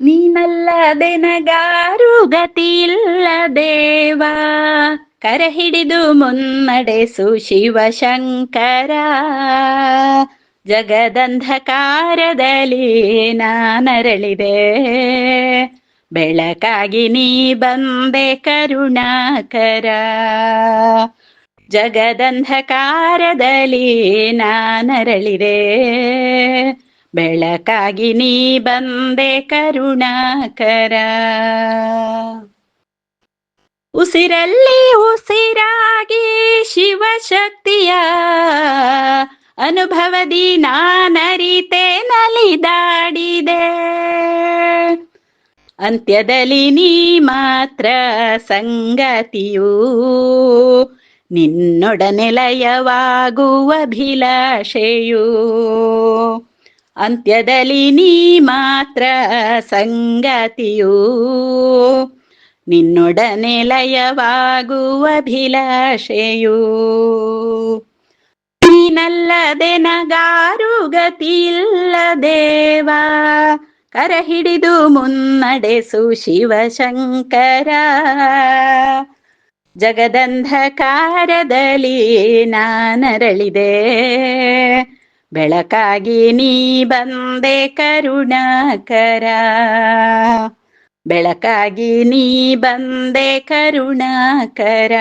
ನೀನಲ್ಲದೆ ನಗಾರು ಗತಿಯಿಲ್ಲ ದೇವಾ ಕರ ಹಿಡಿದು ಮುನ್ನಡೆಸು ಶಿವಶಂಕರ ಜಗದಂಧಕಾರದಲ್ಲಿ ನಾನರಳಿದೆ. ಬೆಳಕಾಗಿ ನೀ ಬಂದೆ ಕರುಣಾಕರ. ಜಗದಂಧಕಾರದಲ್ಲಿ ನಾನರಳಿದೆ. ಬೆಳಕಾಗಿ ನೀ ಬಂದೆ ಕರುಣಾಕರ. ಉಸಿರಲ್ಲಿ ಉಸಿರಾಗಿ ಶಿವಶಕ್ತಿಯ ಅನುಭವದಿ ನಾನರಿತೆ ನಲಿದಾಡಿದೆ ಅಂತ್ಯದಲ್ಲಿ ನೀ ಮಾತ್ರ ಸಂಗತಿಯು ನಿನ್ನೊಡನೆ ಲಯವಾಗುವ ಅಭಿಲಾಷೆಯು. ಅಂತ್ಯದಲ್ಲಿ ನೀ ಮಾತ್ರ ಸಂಗತಿಯೂ. ನಿನ್ನೊಡನೆ ಲಯವಾಗುವ ಅಭಿಲಾಷೆಯು ನೀನಲ್ಲದೆ ನಗಾರು ಗತಿಯಿಲ್ಲ ದೇವ ಕರ ಹಿಡಿದು ಮುನ್ನಡೆಸು ಶಿವಶಂಕರ. ಜಗದಂಧಕಾರದಲ್ಲಿ ನಾನರಳಿದೆ. ಬೆಳಕಾಗಿ ನೀ ಬಂದೆ ಕರುಣಾಕರ. ಬೆಳಕಾಗಿ ನೀ ಬಂದೆ ಕರುಣಾಕರ.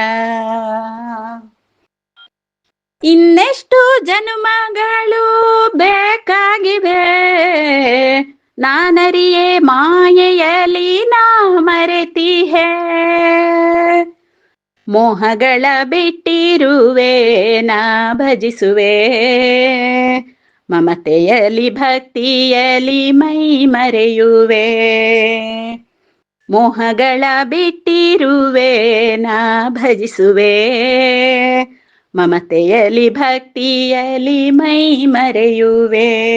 ಇನ್ನೆಷ್ಟು ಜನುಮಗಳು ಬೇಕಾಗಿವೆ. ನಾನರಿಯೇ ಮಾಯೆಯಲಿ ಮೋಹಗಳ ಬಿಟ್ಟಿರುವೆ ನಾ ಭಜಿಸುವೆ. ಮಮತೆಯಲಿ ಭಕ್ತಿಯಲಿ ಮೈ ಮರೆಯುವೆ. ಮೋಹಗಳ ಬಿಟ್ಟಿರುವೆ ನಾ ಭಜಿಸುವೆ. ಮಮತೆಯಲಿ ಭಕ್ತಿಯಲಿ ಮೈ ಮರೆಯುವೆ.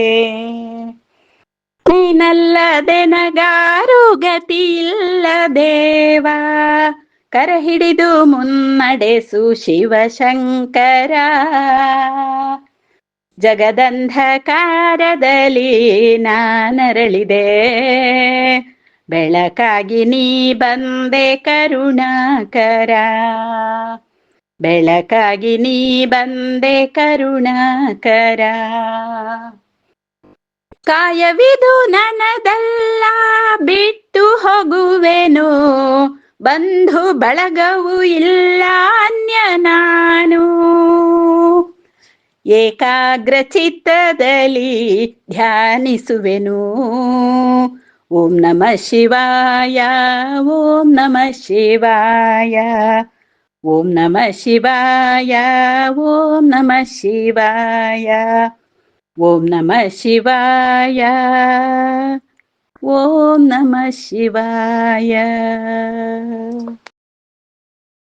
ನೀನಲ್ಲದೆ ನಗಾರು ಗತಿಯಿಲ್ಲ ದೇವ ಕರ ಹಿಡಿದು ಮುನ್ನಡೆಸು ಶಿವಶಂಕರ ಜಗದಂಧಕಾರದಲ್ಲಿ ನಾನರಳಿದೆ ಬೆಳಕಾಗಿ ನೀ ಬಂದೆ ಕರುಣಾಕರ. ಬೆಳಕಾಗಿ ನೀ ಬಂದೆ ಕರುಣಾಕರ. ಕಾಯವಿದು ನನದಲ್ಲ ಬಿಟ್ಟು ಹೋಗುವೆನು. ಬಂಧು ಬಳಗವು ಇಲ್ಲ ನಾನು. ಏಕಾಗ್ರ ಚಿತ್ತದಲ್ಲಿ ಧ್ಯಾನಿಸುವೆನು. ಓಂ ನಮ ಶಿವಾಯ, ಓಂ ನಮ ಶಿವಾಯ, ಓಂ ನಮ ಶಿವಾಯ, ಓಂ ನಮ ಶಿವಾಯ, ಓಂ ನಮ ಶಿವಾಯ. ಓಂ ನಮ ಶಿವಾಯ